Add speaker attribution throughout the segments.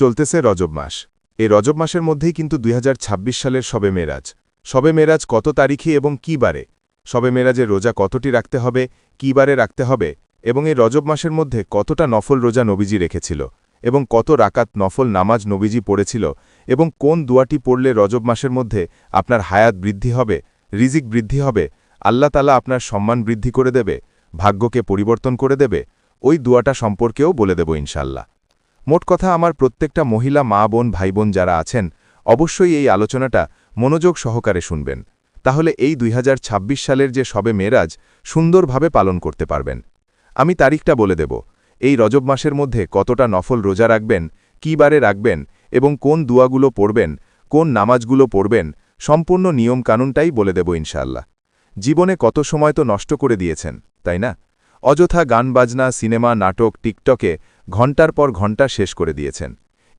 Speaker 1: চলতেছে রজব মাস। এই রজব মাসের মধ্যেই কিন্তু দুই হাজার ছাব্বিশ সালের সবে মেরাজ। সবে মেরাজ কত তারিখে এবং কি বারে? সবে মেরাজের রোজা কতটি রাখতে হবে, কি বারে রাখতে হবে, এবং এই রজব মাসের মধ্যে কতটা নফল রোজা নবীজি রেখেছিল, এবং কত রাকাত নফল নামাজ নবীজি পড়েছিল, এবং কোন দুয়াটি পড়লে রজব মাসের মধ্যে আপনার হায়াত বৃদ্ধি হবে, রিজিক বৃদ্ধি হবে, আল্লাহ তালা আপনার সম্মান বৃদ্ধি করে দেবে, ভাগ্যকে পরিবর্তন করে দেবে, ওই দুয়াটা সম্পর্কেও বলে দেব ইনশাল্লাহ মোট কথা আমার প্রত্যেকটা মহিলা মা বোন ভাই বোন যারা আছেন, অবশ্যই এই আলোচনাটা মনোযোগ সহকারে শুনবেন। তাহলে এই দুই হাজার ছাব্বিশ সালের যে সবে মেরাজ, সুন্দরভাবে পালন করতে পারবেন। আমি তারিখটা বলে দেব। এই রজব মাসের মধ্যে কতটা নফল রোজা রাখবেন, কী বারে রাখবেন এবং কোন দুয়াগুলো পড়বেন, কোন নামাজগুলো পড়বেন, সম্পূর্ণ নিয়ম কানুনটাই বলে দেব ইনশাল্লাহ জীবনে কত সময় তো নষ্ট করে দিয়েছেন, তাই না? অযথা গান বাজনা সিনেমা, নাটক, টিকটকে ঘণ্টার পর ঘণ্টা শেষ করে দিয়েছেন।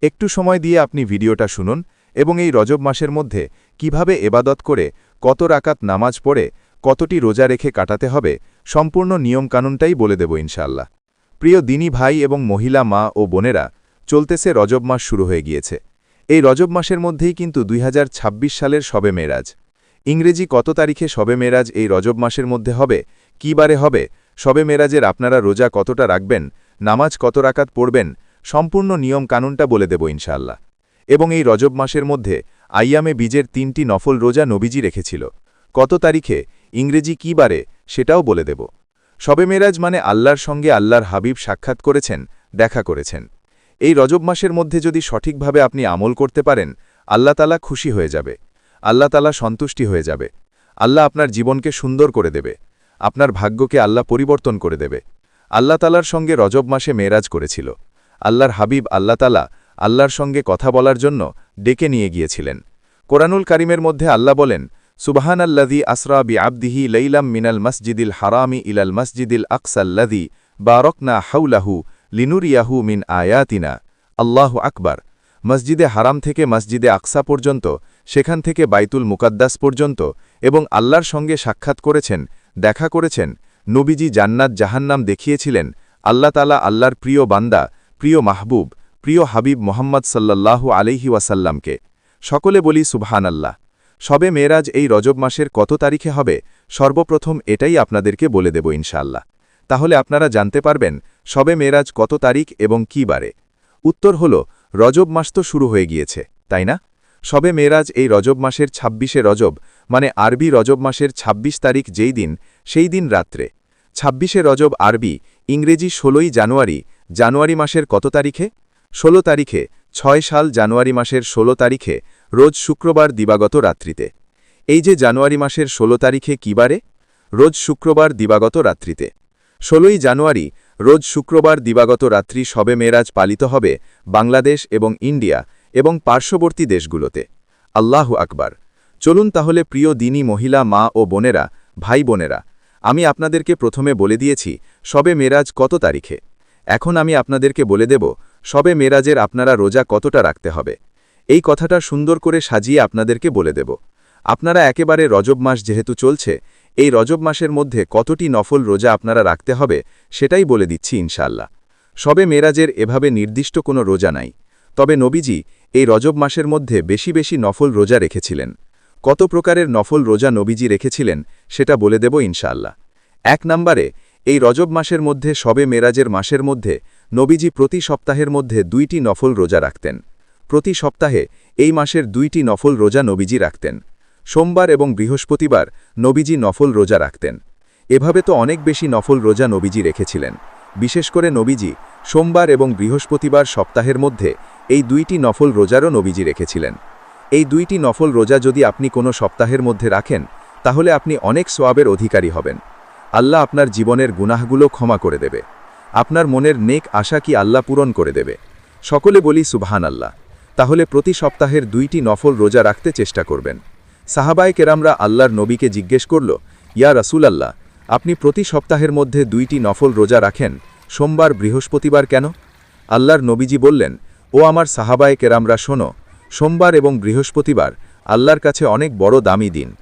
Speaker 1: একটু সময় দিয়ে আপনি ভিডিওটা শুনুন এবং এই রজব মাসের মধ্যে কীভাবে এবাদত করে, কত রাকাত নামাজ পড়ে, কতটি রোজা রেখে কাটাতে হবে, সম্পূর্ণ নিয়মকানুনটাই বলে দেব ইনশাল্লাহ প্রিয় দিনী ভাই এবং মহিলা মা ও বোনেরা, চলতেছে রজব মাস শুরু হয়ে গিয়েছে। এই রজব মাসের মধ্যেই কিন্তু দুই হাজার ছাব্বিশ সালের সবে মেরাজ। ইংরেজি কত তারিখে সবে মেরাজ এই রজব মাসের মধ্যে হবে, কী বারে হবে সবে মেরাজের আপনারা রোজা কতটা রাখবেন, নামাজ কত রাকাত পড়বেন, সম্পূর্ণ নিয়ম কানুনটা বলে দেব ইনশাল্লাহ এবং এই রজব মাসের মধ্যে আইয়ামে বীজের তিনটি নফল রোজা নবীজি রেখেছিল। কত তারিখে, ইংরেজি কী বারে, সেটাও বলে দেব। সবে মেরাজ মানে আল্লাহর সঙ্গে আল্লাহর হাবিব সাক্ষাৎ করেছেন, দেখা করেছেন। এই রজব মাসের মধ্যে যদি সঠিকভাবে আপনি আমল করতে পারেন, আল্লাহ তালা খুশি হয়ে যাবে। আল্লাহ তালা সন্তুষ্টি হয়ে যাবে। আল্লাহ আপনার জীবনকে সুন্দর করে দেবে। আপনার ভাগ্যকে আল্লাহ পরিবর্তন করে দেবে। আল্লাহ তালার সঙ্গে রজব মাসে মেরাজ করেছিল। আল্লাহর হাবিব আল্লাহ তালা আল্লাহর সঙ্গে কথা বলার জন্য ডেকে নিয়ে গিয়েছিলেন। কোরআনুল কারিমের মধ্যে আল্লাহ বলেন সুবাহান আল্লাদি আসরা বি আবদিহি লাইলাম মিনাল মসজিদিল হারামি ইলাল মসজিদিল আকসাল্লাদি বারকনা হাউলাহু লিনুরিয়াহু মিন আয়াতিনা। আল্লাহ আকবার। মসজিদে হারাম থেকে মসজিদে আকসা পর্যন্ত, সেখান থেকে বাইতুল মুকাদ্দাস পর্যন্ত এবং আল্লাহর সঙ্গে সাক্ষাৎ করেছেন দেখা করেছেন, নবীজি জান্নাত জাহান্নাম দেখিয়েছিলেন, আল্লাহ তালা আল্লাহর প্রিয় বান্দা, প্রিয় মাহবুব, প্রিয় হাবিব মোহাম্মদ সাল্লাল্লাহু আলহি ওয়াসাল্লামকে। সকলে বলি সুবহান আল্লাহ সবে মেয়েরাজ এই রজব মাসের কত তারিখে হবে? সর্বপ্রথম এটাই আপনাদেরকে বলে দেব ইনশাল্লাহ তাহলে আপনারা জানতে পারবেন, সবে মেয়েরাজ কত তারিখ এবং কি বারে। উত্তর হল, রজব মাস তো শুরু হয়ে গিয়েছে, তাই না? সবে মেয়েরাজ এই রজব মাসের ছাব্বিশে রজব মানে আরবি রজব মাসের ২৬ তারিখ যেই দিন, সেই দিন রাত্রে। ছাব্বিশে রজব আরবি, ইংরেজি ষোলোই জানুয়ারি জানুয়ারি মাসের কত তারিখে? ১৬ তারিখে, ছয় সাল জানুয়ারি মাসের ১৬ তারিখে, রোজ শুক্রবার দিবাগত রাত্রিতে। এই যে জানুয়ারি মাসের ১৬ তারিখে কিবারে রোজ শুক্রবার দিবাগত রাত্রিতে। ষোলোই জানুয়ারি, রোজ শুক্রবার দিবাগত রাত্রি সবে মেরাজ পালিত হবে বাংলাদেশ এবং ইন্ডিয়া এবং পার্শ্ববর্তী দেশগুলোতে। আল্লাহ আকবার। চলুন তাহলে প্রিয় দিনী মহিলা মা ও বোনেরা, ভাই বোনেরা, আমি আপনাদেরকে প্রথমে বলে দিয়েছি, সবে মেরাজ কত তারিখে? এখন আমি আপনাদেরকে বলে দেব, সবে মেরাজের আপনারা রোজা কতটা রাখতে হবে? এই কথাটা সুন্দর করে সাজিয়ে আপনাদেরকে বলে দেব। আপনারা একেবারে রজব মাস যেহেতু চলছে, এই রজব মাসের মধ্যে কতটি নফল রোজা আপনারা রাখতে হবে, সেটাই বলে দিচ্ছি ইনশাল্লাহ সবে মেরাজের এভাবে নির্দিষ্ট কোনো রোজা নাই। তবে নবীজি এই রজব মাসের মধ্যে বেশি বেশি নফল রোজা রেখেছিলেন। কত প্রকারের নফল রোজা নবীজি রেখেছিলেন, সেটা বলে দেব ইনশাল্লাহ এক নম্বরে, এই রজব মাসের মধ্যে, সবে মেরাজের মাসের মধ্যে, নবীজি প্রতি সপ্তাহের মধ্যে দুইটি নফল রোজা রাখতেন। প্রতি সপ্তাহে এই মাসের দুইটি নফল রোজা নবীজি রাখতেন। সোমবার এবং বৃহস্পতিবার নবীজি নফল রোজা রাখতেন। এভাবে তো অনেক বেশি নফল রোজা নবীজি রেখেছিলেন। বিশেষ করে নবীজি সোমবার এবং বৃহস্পতিবার সপ্তাহের মধ্যে এই দুইটি নফল রোজারও নবীজি রেখেছিলেন। এই দুইটি নফল রোজা যদি আপনি কোনো সপ্তাহের মধ্যে রাখেন, তাহলে আপনি অনেক সোয়াবের অধিকারী হবেন। আল্লাহ আপনার জীবনের গুনাহগুলো ক্ষমা করে দেবে। আপনার মনের নেক আশা কি আল্লাহ পূরণ করে দেবে? সকলে বলি সুবহান আল্লাহ তাহলে প্রতি সপ্তাহের দুইটি নফল রোজা রাখতে চেষ্টা করবেন। সাহাবায় কেরামরা আল্লাহর নবীকে জিজ্ঞেস করল, ইয়া রাসুল আল্লাহ আপনি প্রতি সপ্তাহের মধ্যে দুইটি নফল রোজা রাখেন, সোমবার, বৃহস্পতিবার কেন? আল্লাহর নবীজি বললেন, ও আমার সাহাবায় কেরামরা, শোনো সোমবার এবং বৃহস্পতিবার আল্লাহর কাছে অনেক বড় দামি দিন।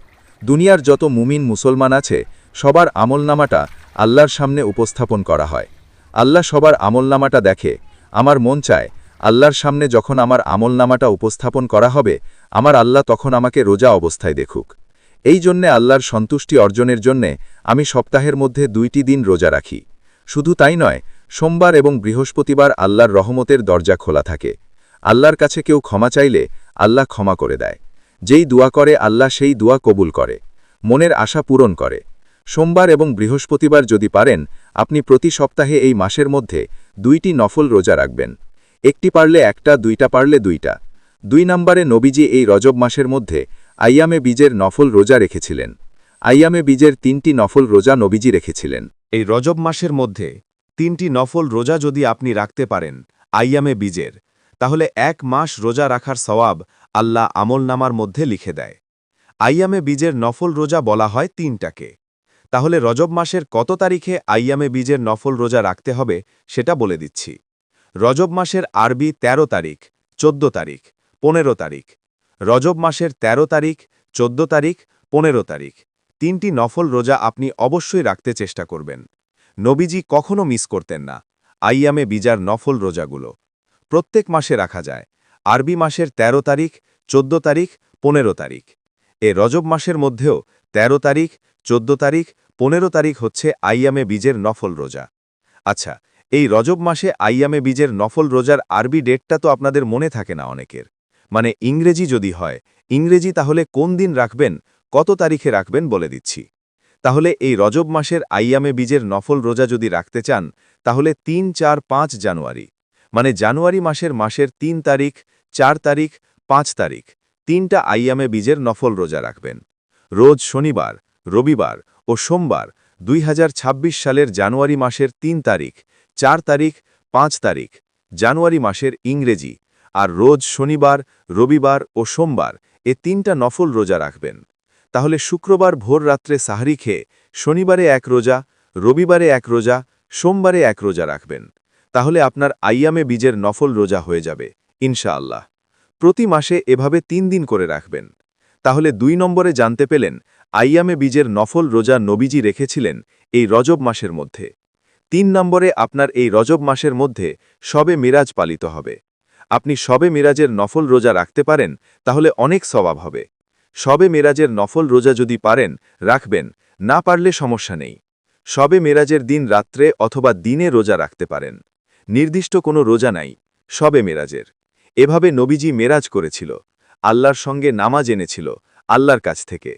Speaker 1: দুনিয়ার যত মুমিন মুসলমান আছে, সবার আমলনামাটা আল্লাহর সামনে উপস্থাপন করা হয়। আল্লাহ সবার আমলনামাটা দেখে, আমার মন চায়,
Speaker 2: আল্লাহর সামনে যখন আমার আমলনামাটা উপস্থাপন করা হবে, আমার আল্লাহ তখন আমাকে রোজা অবস্থায় দেখুক। এই জন্যে আল্লাহর সন্তুষ্টি অর্জনের জন্যে আমি সপ্তাহের মধ্যে দুইটি দিন রোজা রাখি। শুধু তাই নয়, সোমবার এবং বৃহস্পতিবার আল্লাহর রহমতের দরজা খোলা থাকে। আল্লাহর কাছে কেউ ক্ষমা চাইলে আল্লাহ ক্ষমা করে দেয়। যেই দোয়া করে, আল্লাহ সেই দোয়া কবুল করে। মনের আশা পূরণ করে। সোমবার এবং বৃহস্পতিবার যদি পারেন, আপনি প্রতি সপ্তাহে এই মাসের মধ্যে দুইটি নফল রোজা রাখবেন। একটি পারলে একটা, দুইটা পারলে দুইটা। দুই নম্বরে নবীজি এই রজব মাসের মধ্যে আইয়ামে বীজের নফল রোজা রেখেছিলেন। আইয়ামে বীজের তিনটি নফল রোজা নবীজি রেখেছিলেন।
Speaker 1: এই রজব মাসের মধ্যে তিনটি নফল রোজা যদি আপনি রাখতে পারেন আইয়ামে বীজের। তাহলে এক মাস রোজা রাখার সওয়াব আল্লাহ আমলনামার মধ্যে লিখে দেয়। আইয়ামে বীজের নফল রোজা বলা হয় তিনটাকে। তাহলে রজব মাসের কত তারিখে আইয়ামে বীজের নফল রোজা রাখতে হবে সেটা বলে দিচ্ছি। রজব মাসের আরবি ১৩ তারিখ ১৪ তারিখ, পনেরো তারিখ। রজব মাসের ১৩ তারিখ ১৪ তারিখ, পনেরো তারিখ। তিনটি নফল রোজা আপনি অবশ্যই রাখতে চেষ্টা করবেন। নবীজি কখনো মিস করতেন না আইয়ামে বিজার নফল রোজাগুলো। প্রত্যেক মাসে রাখা যায়। আরবি মাসের ১৩ তারিখ ১৪ তারিখ, পনেরো তারিখ। এ রজব মাসের মধ্যেও ১৩ তারিখ ১৪ তারিখ, পনেরো তারিখ হচ্ছে আইয়ামে বীজের নফল রোজা। আচ্ছা এই রজব মাসে আইয়ামে বীজের নফল রোজার আরবি ডেটটা তো আপনাদের মনে থাকে না অনেকের। মানে ইংরেজি যদি হয়, ইংরেজি তাহলে কোন দিন রাখবেন, কত তারিখে রাখবেন বলে দিচ্ছি। তাহলে এই রজব মাসের আইয়ামে বীজের নফল রোজা যদি রাখতে চান, তাহলে তিন চার পাঁচ জানুয়ারি। মানে জানুয়ারি মাসের মাসের তিন তারিখ, চার তারিখ, পাঁচ তারিখ, তিনটা আইয়ামে বীজের নফল রোজা রাখবেন। রোজ শনিবার, রবিবার ও সোমবার দুই হাজার ছাব্বিশ সালের জানুয়ারি মাসের তিন তারিখ, চার তারিখ, পাঁচ তারিখ, জানুয়ারি মাসের ইংরেজি, আর রোজ শনিবার, রবিবার ও সোমবার এ তিনটা নফল রোজা রাখবেন। তাহলে শুক্রবার ভোর রাত্রে সাহারি খেয়ে শনিবারে এক রোজা, রবিবারে এক রোজা, সোমবারে এক রোজা রাখবেন। তাহলে আপনার আইয়ামে বীজের নফল রোজা হয়ে যাবে, ইনশাআল্লাহ। প্রতি মাসে এভাবে তিন দিন করে রাখবেন। তাহলে দুই নম্বরে জানতে পেলেন, আইয়ামে বীজের নফল রোজা নবীজি রেখেছিলেন এই রজব মাসের মধ্যে। তিন নম্বরে আপনার এই রজব মাসের মধ্যে সবে মিরাজ পালিত হবে। আপনি সবে মিরাজের নফল রোজা রাখতে পারেন, তাহলে অনেক স্বভাব হবে। সবে মেরাজের নফল রোজা যদি পারেন, রাখবেন, না পারলে সমস্যা নেই। সবে মেরাজের দিন রাত্রে অথবা দিনে রোজা রাখতে পারেন। নির্দিষ্ট কোনো রোজা নাই, সবে মেরাজের। এভাবে নবীজি মেরাজ করেছিল, আল্লাহর সঙ্গে নামাজ এনেছিল, আল্লাহর কাছ থেকে।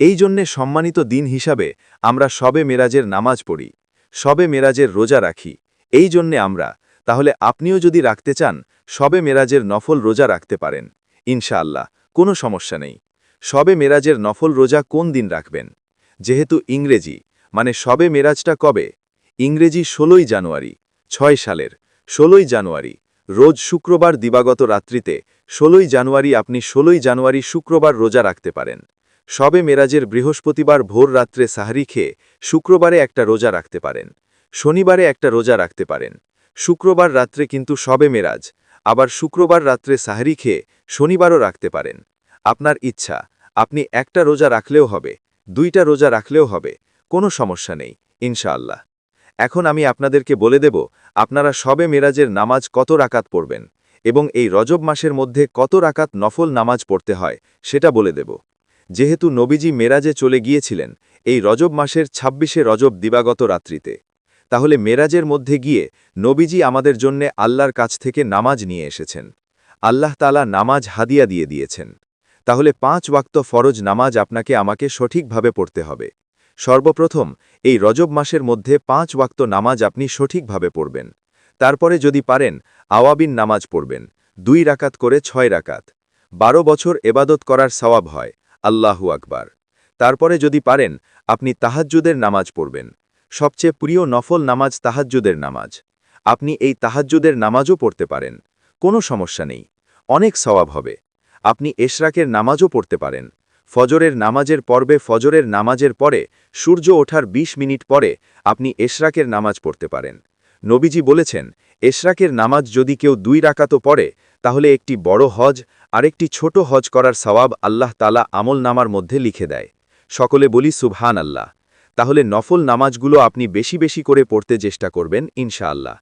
Speaker 1: এই জন্যে সম্মানিত দিন হিসাবে আমরা সবে মেরাজের নামাজ পড়ি, সবে মেরাজের রোজা রাখি। এই জন্যে আমরা, তাহলে আপনিও যদি রাখতে চান, সবে মেরাজের নফল রোজা রাখতে পারেন। ইনশাআল্লাহ, কোনো সমস্যা নেই। সবে মেরাজের নফল রোজা কোন দিন রাখবেন? যেহেতু ইংরেজি মানে সবে মেরাজটা কবে? ইংরেজি ষোলোই জানুয়ারি। ছয় সালের, ষোলোই জানুয়ারি, রোজ শুক্রবার দিবাগত রাত্রিতে, ষোলোই জানুয়ারি আপনি ষোলোই জানুয়ারি শুক্রবার রোজা রাখতে পারেন। সবে মেরাজের বৃহস্পতিবার ভোর রাত্রে সাহারি খেয়ে, শুক্রবারে একটা রোজা রাখতে পারেন। শনিবারে একটা রোজা রাখতে পারেন। শুক্রবার রাত্রে কিন্তু সবে মেরাজ, আবার শুক্রবার রাত্রে সাহারি খেয়ে, শনিবারও রাখতে পারেন। আপনার ইচ্ছা, আপনি একটা রোজা রাখলেও হবে, দুইটা রোজা রাখলেও হবে, কোনো সমস্যা নেই, ইনশাআল্লাহ। এখন আমি আপনাদেরকে বলে দেব, আপনারা সবে মেরাজের নামাজ কত রাকাত পড়বেন, এবং এই রজব মাসের মধ্যে কত রাকাত নফল নামাজ পড়তে হয়, সেটা বলে দেব। যেহেতু নবীজি মেরাজে চলে গিয়েছিলেন, এই রজব মাসের ছাব্বিশে রজব দিবাগত রাত্রিতে। তাহলে মেরাজের মধ্যে গিয়ে নবীজি আমাদের জন্যে আল্লাহর কাছ থেকে নামাজ নিয়ে এসেছেন। আল্লাহ তালা নামাজ হাদিয়া দিয়ে দিয়েছেন। তাহলে পাঁচ ওয়াক্ত ফরজ নামাজ আপনাকে আমাকে সঠিকভাবে পড়তে হবে। সর্বপ্রথম, এই রজব মাসের মধ্যে পাঁচ ওয়াক্ত নামাজ আপনি সঠিকভাবে পড়বেন। তারপরে যদি পারেন, আওয়াবিন নামাজ পড়বেন, দুই রাকাত করে ছয় রাকাত। বারো বছর এবাদত করার সওয়াব হয়, আল্লাহু আকবার। তারপরে যদি পারেন, আপনি তাহাজ্জুদের নামাজ পড়বেন। সবচেয়ে প্রিয় নফল নামাজ তাহাজ্জুদের নামাজ। আপনি এই তাহাজ্জুদের নামাজও পড়তে পারেন, কোনো সমস্যা নেই। অনেক সওয়াব হবে। আপনি এশরাকের নামাজও পড়তে পারেন। ফজরের নামাজের পর্বে ফজরের নামাজের পরে সূর্য ওঠার ২০ মিনিট পরে আপনি এশরাকের নামাজ পড়তে পারেন। নবীজি বলেছেন, এশরাকের নামাজ যদি কেউ দুই রাকাতও পড়ে, তাহলে একটি বড় হজ, আরেকটি ছোট হজ করার সওয়াব আল্লাহ তালা আমল নামার মধ্যে লিখে দেয়। সকলে বলি সুবহান আল্লাহ তাহলে নফল নামাজগুলো আপনি বেশি বেশি করে পড়তে চেষ্টা করবেন, ইনশাআল্লাহ।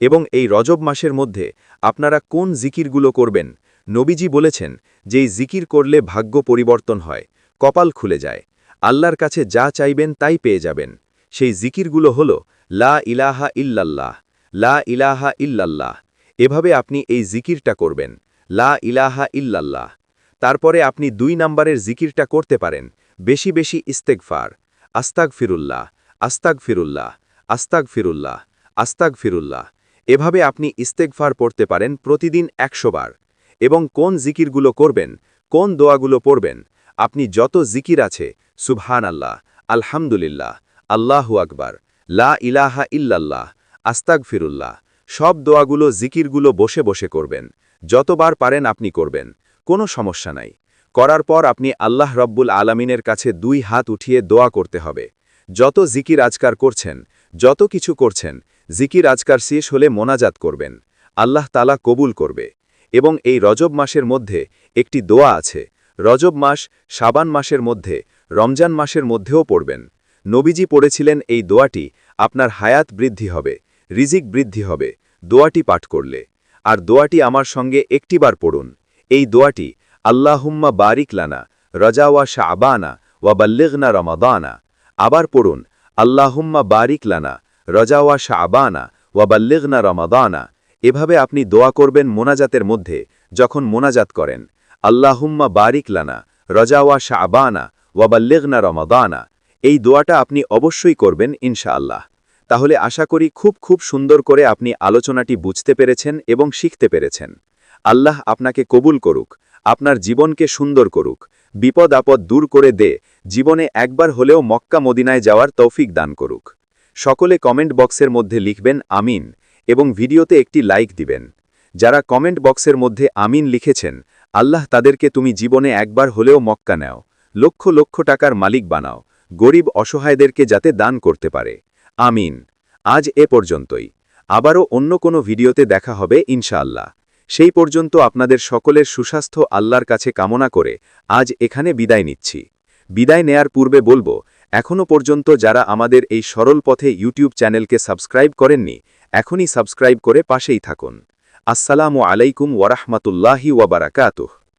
Speaker 2: এবং এই রজব মাসের মধ্যে আপনারা কোন জিকিরগুলো করবেন নবীজি বলেছেন যে এই জিকির করলে ভাগ্য পরিবর্তন হয়, কপাল খুলে যায়, আল্লাহর কাছে যা চাইবেন তাই পেয়ে যাবেন। সেই জিকিরগুলো হল, লা ইলাহা ইল্লাল্লাহ, লা ইলাহা ইল্লাল্লাহ, এভাবে আপনি এই জিকিরটা করবেন, লা ইলাহা ইল্লাল্লাহ। তারপরে আপনি দুই নাম্বারের জিকিরটা করতে পারেন, বেশি বেশি ইস্তেকফার আস্তাক ফিরুল্লাহ আস্তাক ফিরুল্লাহ আস্তাক ফিরুল্লাহ আস্তাক ফিরুল্লাহ এভাবে আপনি ইস্তেকফার পড়তে পারেন প্রতিদিন একশো বার। এবং কোন জিকিরগুলো করবেন, কোন দোয়াগুলো পড়বেন, আপনি যত জিকির আছে সুবহান আল্লাহ আলহামদুলিল্লাহ, আল্লাহু আকবার, লা ইলাহা ইল্লাল্লাহ আস্তাক ফিরুল্লাহ সব দোয়াগুলো, জিকিরগুলো বসে বসে করবেন, যতবার পারেন আপনি করবেন, কোনো সমস্যা নাই। করার পর আপনি আল্লাহ রব্বুল আলামিনের কাছে দুই হাত উঠিয়ে দোয়া করতে হবে। যত জিকির আজকার করছেন, যত কিছু করছেন, জিকির আজকার শেষ হলে মোনাজাত করবেন। আল্লাহ তালা কবুল করবে। এবং এই রজব মাসের মধ্যে একটি দোয়া আছে। রজব মাস সাবান মাসের মধ্যে, রমজান মাসের মধ্যেও পড়বেন। নবীজি পড়েছিলেন এই দোয়াটি, আপনার হায়াত বৃদ্ধি হবে, রিজিক বৃদ্ধি হবে, দোয়াটি পাঠ করলে। আর দোয়াটি আমার সঙ্গে একটিবার পড়ুন। এই দোয়াটি, আল্লাহুম্মা বারিক লানা রজাওয়া শাহবানা ওয়া বাল্লিগনা রমাদানা। আবার পড়ুন, আল্লাহুম্মা বারিক লানা রজাওয়া শাহবানা ওয়া বাল্লিগনা রমাদানা। এভাবে আপনি দোয়া করবেন মোনাজাতের মধ্যে, যখন মোনাজাত করেন। আল্লাহুম্মা বারিক লানা রজাওয়া শাহবানা ওয়া বাল্লিগনা রমাদানা। এই দোয়াটা আপনি অবশ্যই করবেন, ইনশাআল্লাহ। তাহলে আশা করি খুব খুব সুন্দর করে আপনি আলোচনাটি বুঝতে পেরেছেন এবং শিখতে পেরেছেন। আল্লাহ আপনাকে কবুল করুক, আপনার জীবনকে সুন্দর করুক, বিপদ আপদ দূর করে দে, জীবনে একবার হলেও মক্কা মদিনায় যাওয়ার তৌফিক দান করুক। সকলে কমেন্ট বক্সের মধ্যে লিখবেন, আমিন। এবং ভিডিওতে একটি লাইক দিবেন। যারা কমেন্ট বক্সের মধ্যে আমিন লিখেছেন, আল্লাহ তাদেরকে তুমি জীবনে একবার হলেও মক্কা নেও, লক্ষ লক্ষ টাকার মালিক বানাও, গরিব অসহায়দেরকে যাতে দান করতে পারে। আমিন। আজ এ পর্যন্তই। আবারও অন্য কোনো ভিডিওতে দেখা হবে ইনশাআল্লাহ। সেই পর্যন্ত আপনাদের সকলের সুস্বাস্থ্য আল্লাহর কাছে কামনা করে আজ এখানে বিদায় নিচ্ছি। বিদায় নেয়ার পূর্বে বলব এখনও পর্যন্ত যারা আমাদের এই সরল পথে ইউটিউব চ্যানেলকে সাবস্ক্রাইব করেননি, এখনই সাবস্ক্রাইব করে পাশেই থাকুন। আসসালামু আলাইকুম ওয়ারাহমাতুল্লাহি ওয়াবারাকাতুহ